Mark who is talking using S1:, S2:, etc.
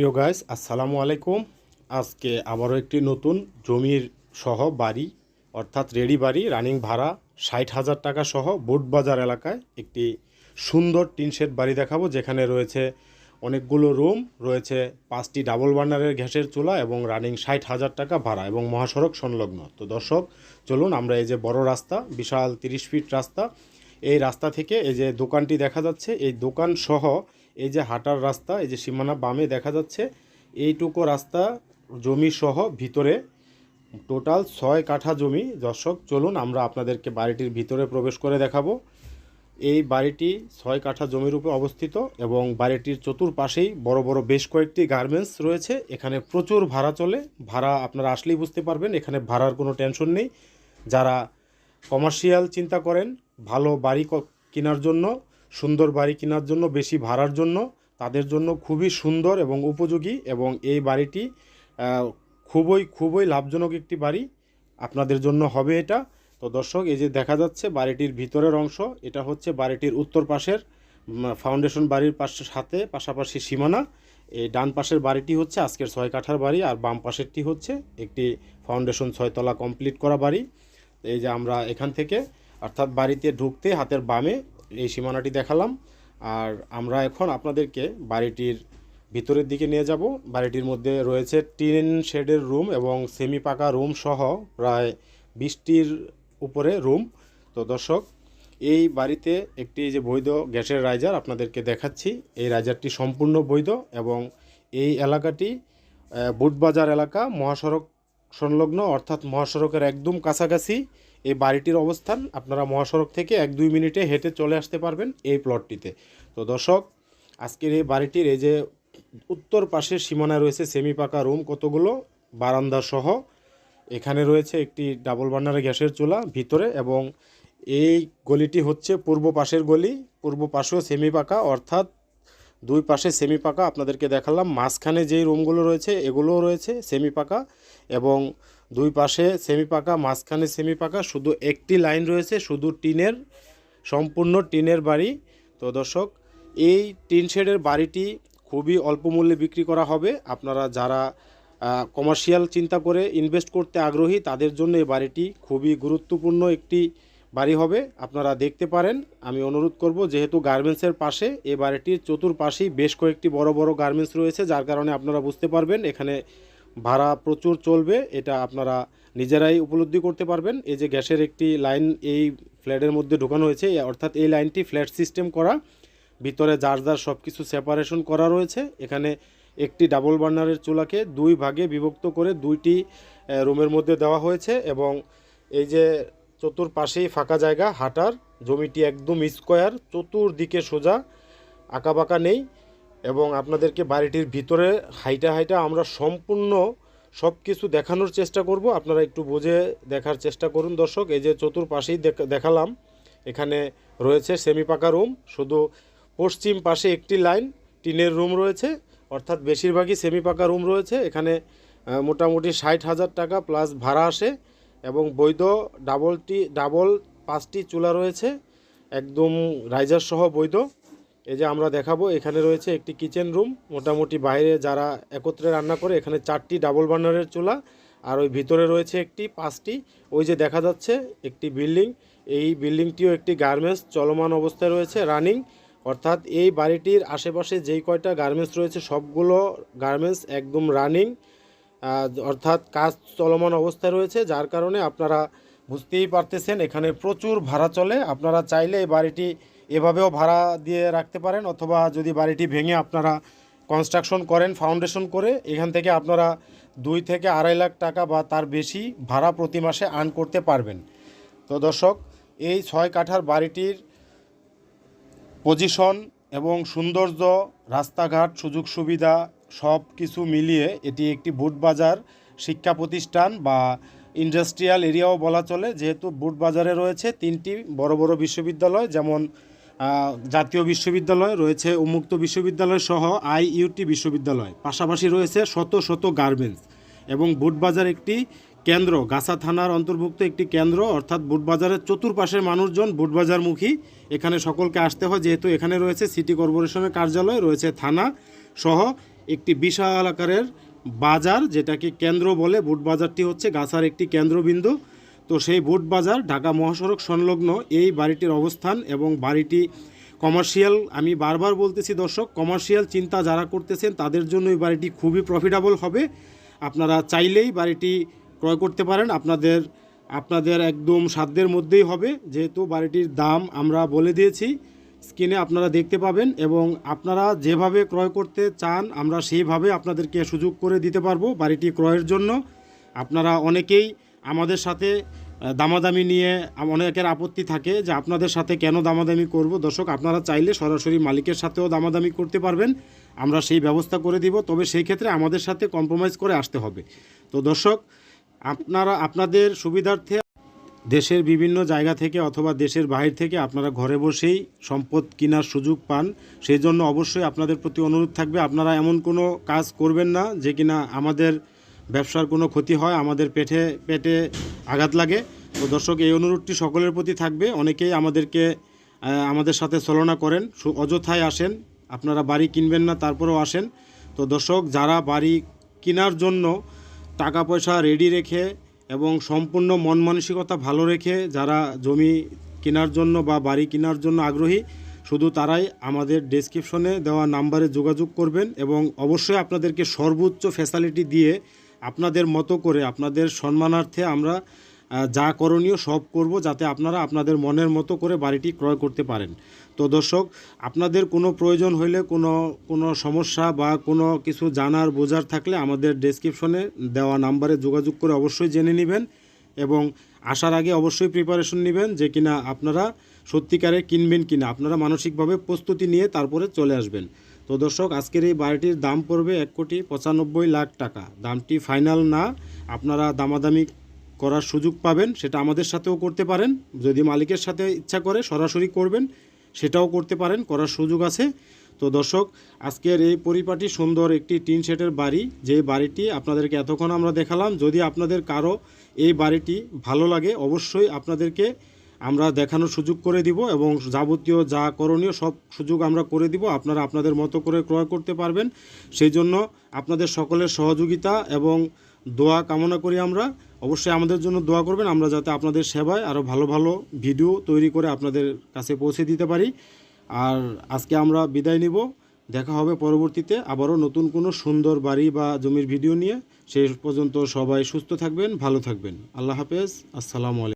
S1: প্রিয় গাইস আসসালামু আলাইকুম। আজকে আবারও একটি নতুন জমির সহ বাড়ি, অর্থাৎ রেডি বাড়ি রানিং ভাড়া ষাট হাজার টাকা সহ বুটবাজার এলাকায় একটি সুন্দর টিন শেড বাড়ি দেখাবো, যেখানে রয়েছে অনেকগুলো রুম রয়েছে পাঁচটি ডাবল বার্নারের গ্যাসের চুলা এবং রানিং ষাট হাজার টাকা ভাড়া এবং মহাসড়ক সংলগ্ন। তো দর্শক, চলুন আমরা এই যে বড় রাস্তা, বিশাল তিরিশ ফিট রাস্তা, এই রাস্তা থেকে এই যে দোকানটি দেখা যাচ্ছে, এই দোকান সহ এই যে হাঁটার রাস্তা, এই যে সীমানা বামে দেখা যাচ্ছে, এইটুকু রাস্তা জমি সহ ভিতরে। টোটাল ছয় কাঠা জমি। দর্শক, চলুন আমরা আপনাদেরকে বাড়িটির ভিতরে প্রবেশ করে দেখাবো। এই বাড়িটি ছয় কাঠা জমির উপরে অবস্থিত এবং বাড়িটির চতুর্পাশেই বড় বড় বেশ কয়েকটি গার্মেন্টস রয়েছে। এখানে প্রচুর ভাড়া চলে। ভাড়া আপনারা আসলেই বুঝতে পারবেন, এখানে ভাড়ার কোনো টেনশন নেই। যারা কমার্শিয়াল চিন্তা করেন, ভালো বাড়ি কেনার জন্য সুন্দর বাড়ি কেনার জন্য, বেশি ভাড়ার জন্য, তাদের জন্য খুবই সুন্দর এবং উপযোগী এবং এই বাড়িটি খুবই খুবই লাভজনক একটি বাড়ি। আপনাদের জন্য হবে এটা। তো দর্শক, এই যে দেখা যাচ্ছে বাড়িটির ভিতরের অংশ, এটা হচ্ছে বাড়িটির উত্তর পাশের ফাউন্ডেশন বাড়ির পাশে, সাথে পাশাপাশি সীমানা। এই ডান পাশের বাড়িটি হচ্ছে আজকের ছয় কাঠার বাড়ি আর বাম পাশেরটি হচ্ছে একটি ফাউন্ডেশন ছয়তলা কমপ্লিট করা বাড়ি। এই যে আমরা এখান থেকে, অর্থাৎ বাড়িতে ঢুকতে হাতের বামে এই সীমানাটি দেখালাম। আর আমরা এখন আপনাদেরকে বাড়িটির ভিতরের দিকে নিয়ে যাব। বাড়িটির মধ্যে রয়েছে টিন শেডের রুম এবং সেমি পাকা রুম সহ প্রায় বিশটির উপরে রুম। তো দর্শক, এই বাড়িতে একটি যে বৈধ গ্যাসের রাইজার আপনাদেরকে দেখাচ্ছি। এই রাইজারটি সম্পূর্ণ বৈধ এবং এই এলাকাটি বুটবাজার এলাকা, মহাসড়ক সংলগ্ন অর্থাৎ মহাসড়কের একদম কাছাকাছি। এই বাড়িটির অবস্থান আপনারা মহাসড়ক থেকে এক দুই মিনিটে হেঁটে চলে আসতে পারবেন এই প্লটটিতে তো দর্শক, আজকের এই বাড়িটির এই যে উত্তর পাশের সীমানায় রয়েছে সেমি পাকা রুম কতগুলো? বারান্দা সহ এখানে রয়েছে একটি ডাবল বার্নারের গ্যাসের চুলা ভিতরে এবং এই গলিটি হচ্ছে পূর্ব পাশের গলি। পূর্ব পাশেও সেমি পাকা অর্থাৎ দুই পাশে সেমি পাকা আপনাদেরকে দেখালাম। মাঝখানে যেই রুমগুলো রয়েছে, এগুলোও রয়েছে সেমি পাকা এবং দুই পাশে সেমি পাকা মাঝখানে সেমি পাকা শুধু একটি লাইন রয়েছে, শুধু টিনের, সম্পূর্ণ টিনের বাড়ি। তো দর্শক, এই টিন শেডের বাড়িটি খুবই অল্প মূল্যে বিক্রি করা হবে। আপনারা যারা কমার্শিয়াল চিন্তা করে ইনভেস্ট করতে আগ্রহী, তাদের জন্য এই বাড়িটি খুবই গুরুত্বপূর্ণ একটি বাড়ি হবে। আপনারা দেখতে পারেন, আমি অনুরোধ করব, যেহেতু গার্মেন্টসের পাশে এ বাড়িটির চতুর্পাশেই বেশ কয়েকটি বড় বড় গার্মেন্টস রয়েছে, যার কারণে আপনারা বুঝতে পারবেন, এখানে ভাড়া প্রচুর চলবে, এটা আপনারা নিজেরাই উপলব্ধি করতে পারবেন। এই যে গ্যাসের একটি লাইন এই ফ্ল্যাটের মধ্যে ঢোকানো হয়েছে অর্থাৎ এই লাইনটি ফ্ল্যাট সিস্টেম করা, ভিতরে যার যার সব কিছু সেপারেশন করা রয়েছে, এখানে একটি ডাবল বার্নারের চুলাকে দুই ভাগে বিভক্ত করে দুইটি রুমের মধ্যে দেওয়া হয়েছে এবং এই যে চতুর্পাশেই ফাঁকা জায়গা, হাঁটার, জমিটি একদম স্কোয়ার চতুর্দিকে সোজা, আঁকাবাঁকা নেই। এবং আপনাদেরকে বাড়িটির ভিতরে হাইটা হাইটা আমরা সম্পূর্ণ সব কিছু দেখানোর চেষ্টা করব। আপনারা একটু বুঝে দেখার চেষ্টা করুন দর্শক। এই যে চতুর্পাশেই দেখ- দেখালাম, এখানে রয়েছে সেমি পাকা রুম। শুধু পশ্চিম পাশে একটি লাইন, টিনের রুম রয়েছে, অর্থাৎ বেশিরভাগই সেমি পাকা রুম রয়েছে। এখানে মোটামুটি ষাট হাজার টাকা প্লাস ভাড়া আসে এবং বৈধ ডাবলটি, ডাবল পাঁচটি চুলা রয়েছে। একদম রাইজার সহ বৈধ। এই যে আমরা দেখাবো, এখানে রয়েছে একটি কিচেন রুম। মোটামুটি বাইরে যারা একত্রে রান্না করে, এখানে চারটি ডাবল বার্নারের চুলা আর ওই ভিতরে রয়েছে একটি, পাঁচটি। ওই যে দেখা যাচ্ছে একটি বিল্ডিং। এই বিল্ডিংটিও একটি গার্মেন্টস চলমান অবস্থায় রয়েছে, রানিং। অর্থাৎ এই বাড়িটির আশেপাশে যেই কয়টা গার্মেন্টস রয়েছে, সবগুলো গার্মেন্টস একদম রানিং। অর্থাৎ কাজ চলমান অবস্থায় রয়েছে, যার কারণে আপনারা বুঝতেই পারতেছেন, এখানে প্রচুর ভাড়া চলে। আপনারা চাইলে এই বাড়িটি এভাবেও ভাড়া দিয়ে রাখতে পারেন, অথবা যদি বাড়িটি ভেঙে আপনারা কনস্ট্রাকশন করেন ফাউন্ডেশন করে, এখান থেকে আপনারা দুই থেকে আড়াই লাখ টাকা বা তার বেশি ভাড়া প্রতি মাসে আর্ন করতে পারবেন। তো দর্শক, এই ছয় কাঠার বাড়িটির পজিশন এবং সৌন্দর্য, রাস্তাঘাট, সুযোগ সুবিধা সব কিছু মিলিয়ে এটি একটি বুট বাজার শিক্ষা প্রতিষ্ঠান বা ইন্ডাস্ট্রিয়াল এরিয়াও বলা চলে। যেহেতু বুট বাজারে রয়েছে তিনটি বড় বড় বিশ্ববিদ্যালয়, যেমন জাতীয় বিশ্ববিদ্যালয় রয়েছে, উন্মুক্ত বিশ্ববিদ্যালয় সহ আইইউটি বিশ্ববিদ্যালয়। পাশাপাশি রয়েছে শত শত গার্মেন্টস এবং বুটবাজার একটি কেন্দ্র। গাছা থানার অন্তর্ভুক্ত একটি কেন্দ্র, অর্থাৎ বুটবাজারের চতুর্পাশের মানুষজন বুটবাজারমুখী। এখানে সকলকে আসতে হয়, যেহেতু এখানে রয়েছে সিটি কর্পোরেশনের কার্যালয়, রয়েছে থানা সহ একটি বিশাল আকারের বাজার, যেটাকে কেন্দ্র বলে। বুটবাজারটি হচ্ছে গাছার একটি কেন্দ্রবিন্দু। তো সেই বুট বাজার, ঢাকা মহাসড়ক সংলগ্ন এই বাড়িটির অবস্থান এবং বাড়িটি কমার্শিয়াল। আমি বারবার বলতেছি দর্শক, কমার্শিয়াল চিন্তা যারা করতেছেন তাদের জন্য এই বাড়িটি খুবই প্রফিটেবল হবে। আপনারা চাইলেই বাড়িটি ক্রয় করতে পারেন। আপনাদের আপনাদের একদম সাধ্যের মধ্যেই হবে। যেহেতু বাড়িটির দাম আমরা বলে দিয়েছি, স্ক্রিনে আপনারা দেখতে পাবেন এবং আপনারা যেভাবে ক্রয় করতে চান, আমরা সেইভাবে আপনাদেরকে সুযোগ করে দিতে পারব বাড়িটি ক্রয়ের জন্য। আপনারা অনেকেই আমাদের সাথে দামাদামি নিয়ে অনেকের আপত্তি থাকে যে আপনাদের সাথে কেন দামাদামি করব। দর্শক, আপনারা চাইলে সরাসরি মালিকের সাথেও দামাদামি করতে পারবেন। আমরা সেই ব্যবস্থা করে দিব, তবে সেই ক্ষেত্রে আমাদের সাথে কম্প্রোমাইজ করে আসতে হবে। তো দর্শক, আপনারা, আপনাদের সুবিধার্থে দেশের বিভিন্ন জায়গা থেকে অথবা দেশের বাইরে থেকে আপনারা ঘরে বসেই সম্পদ কেনার সুযোগ পান। সেই জন্য অবশ্যই আপনাদের প্রতি অনুরোধ থাকবে। আপনারা এমন কোনো কাজ করবেন না যে কিনা আমাদের ব্যবসার কোনো ক্ষতি হয়, আমাদের পেটে পেটে আঘাত লাগে। তো দর্শক, এই অনুরোধটি সকলের প্রতি থাকবে। অনেকেই আমাদেরকে আমাদের সাথে ছলনা করেন। অযথায় আসেন। আপনারা বাড়ি কিনবেন না, তারপরেও আসেন। তো দর্শক, যারা বাড়ি কেনার জন্য টাকা পয়সা রেডি রেখে এবং সম্পূর্ণ মন মানসিকতা ভালো রেখে যারা জমি কেনার জন্য বা বাড়ি কেনার জন্য আগ্রহী, শুধু তারাই আমাদের ডেসক্রিপশনে দেওয়া নাম্বারে যোগাযোগ করবেন এবং অবশ্যই আপনাদেরকে সর্বোচ্চ ফ্যাসিলিটি দিয়ে আপনাদের মতো করে, আপনাদের সম্মানার্থে আমরা যা করণীয় সব করব যাতে আপনারা আপনাদের মনের মতো করে বাড়িটি ক্রয় করতে পারেন। তো দর্শক, আপনাদের কোনো প্রয়োজন হইলে কোনো কোনো সমস্যা বা কোনো কিছু জানার বোঝার থাকলে আমাদের ডেসক্রিপশনে দেওয়া নাম্বারে যোগাযোগ করে অবশ্যই জেনে নেবেন এবং আসার আগে অবশ্যই প্রিপারেশন নেবেন যে কিনা আপনারা সত্যিকারে কিনবেন কিনা। আপনারা মানসিকভাবে প্রস্তুতি নিয়ে তারপরে চলে আসবেন। তো দর্শক, আজকের এই বাড়িটির দাম পড়বে এক কোটি পঁচানব্বই লাখ টাকা। দামটি ফাইনাল না, আপনারা দামাদামি করার সুযোগ পাবেন, সেটা আমাদের সাথেও করতে পারেন। যদি মালিকের সাথে ইচ্ছা করে সরাসরি করবেন, সেটাও করতে পারেন, করার সুযোগ আছে। তো দর্শক, আজকের এই পরিপাটি সুন্দর একটি টিন শেডের বাড়ি, যে বাড়িটি আপনাদেরকে এতক্ষণ আমরা দেখালাম। যদি আপনাদের কারও এই বাড়িটি ভালো লাগে, অবশ্যই আপনাদেরকে আমরা দেখানোর সুযোগ করে দিব এবং যাবতীয় যা করণীয় সব সুযোগ আমরা করে দিব। আপনারা আপনাদের মতো করে ক্রয় করতে পারবেন। সেই জন্য আপনাদের সকলের সহযোগিতা এবং দোয়া কামনা করি আমরা। অবশ্যই আমাদের জন্য দোয়া করবেন। আমরা যাতে আপনাদের সেবায় আরও ভালো ভালো ভিডিও তৈরি করে আপনাদের কাছে পৌঁছে দিতে পারি। আর আজকে আমরা বিদায় নিব। দেখা হবে পরবর্তীতে আবারও নতুন কোনো সুন্দর বাড়ি বা জমির ভিডিও নিয়ে। সেই পর্যন্ত সবাই সুস্থ থাকবেন, ভালো থাকবেন। আল্লাহ হাফেজ। আসসালামু আলাইকুম।